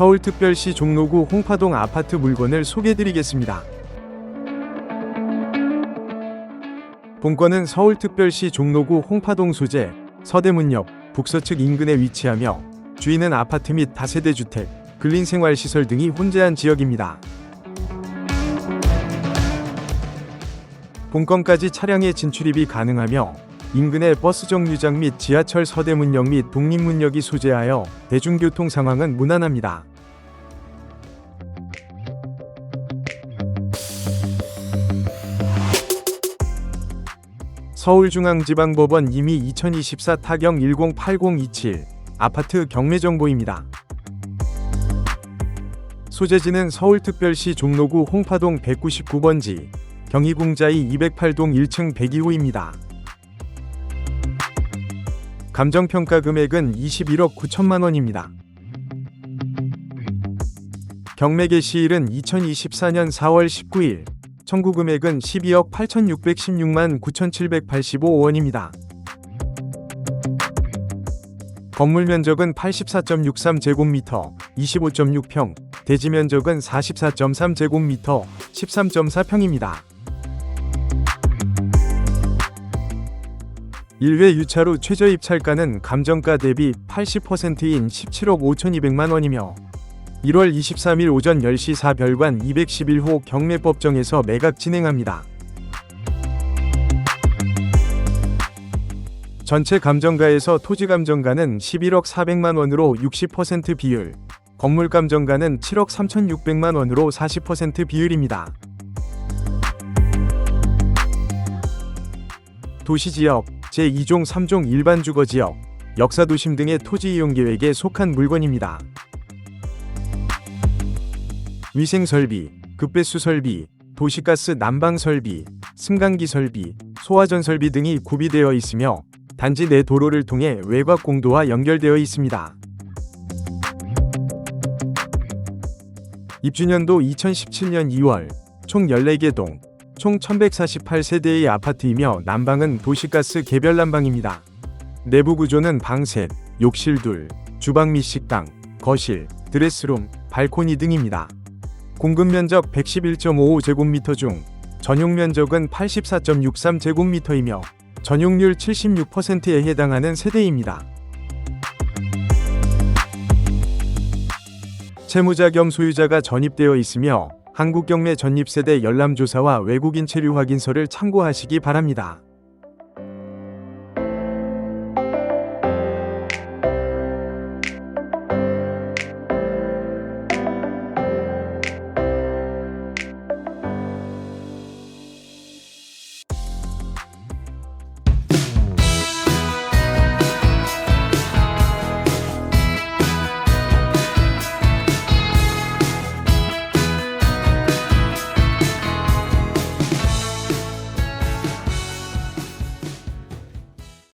서울특별시 종로구 홍파동 아파트 물건을 소개드리겠습니다. 본건은 서울특별시 종로구 홍파동 소재 서대문역 북서측 인근에 위치하며 주인은 아파트 및 다세대 주택, 근린생활시설 등이 혼재한 지역입니다. 본건까지 차량의 진출입이 가능하며 인근의 버스 정류장 및 지하철 서대문역 및 독립문역이 소재하여 대중교통 상황은 무난합니다. 서울중앙지방법원 이미 2024 타경 108027 아파트 경매 정보입니다. 소재지는 서울특별시 종로구 홍파동 199번지 경희궁자이 208동 1층 102호입니다. 감정평가 금액은 21억 9천만 원입니다. 경매 개시일은 2024년 4월 19일, 청구 금액은 12억 8,616만 9,785원입니다. 건물 면적은 84.63제곱미터, 25.6평, 대지 면적은 44.3제곱미터, 13.4평입니다. 1회 유차로 최저 입찰가는 감정가 대비 80%인 17억 5,200만 원이며 1월 23일 오전 10시 사별관 211호 경매법정에서 매각 진행합니다. 전체 감정가에서 토지 감정가는 11억 400만 원으로 60% 비율, 건물 감정가는 7억 3,600만 원으로 40% 비율입니다. 도시 지역, 제2종 3종 일반 주거 지역, 역사도심 등의 토지 이용 계획에 속한 물건입니다. 위생 설비, 급배수 설비, 도시가스 난방 설비, 승강기 설비, 소화전 설비 등이 구비되어 있으며 단지 내 도로를 통해 외곽 공도와 연결되어 있습니다. 입주년도 2017년 2월 총 14개 동, 총 1148세대의 아파트이며 난방은 도시가스 개별 난방입니다. 내부 구조는 방 셋, 욕실 둘, 주방 및 식당, 거실, 드레스룸, 발코니 등입니다. 공급 면적 111.55제곱미터 중 전용 면적은 84.63제곱미터이며 전용률 76%에 해당하는 세대입니다. 채무자 겸 소유자가 전입되어 있으며 한국경매 전입세대 열람조사와 외국인 체류 확인서를 참고하시기 바랍니다.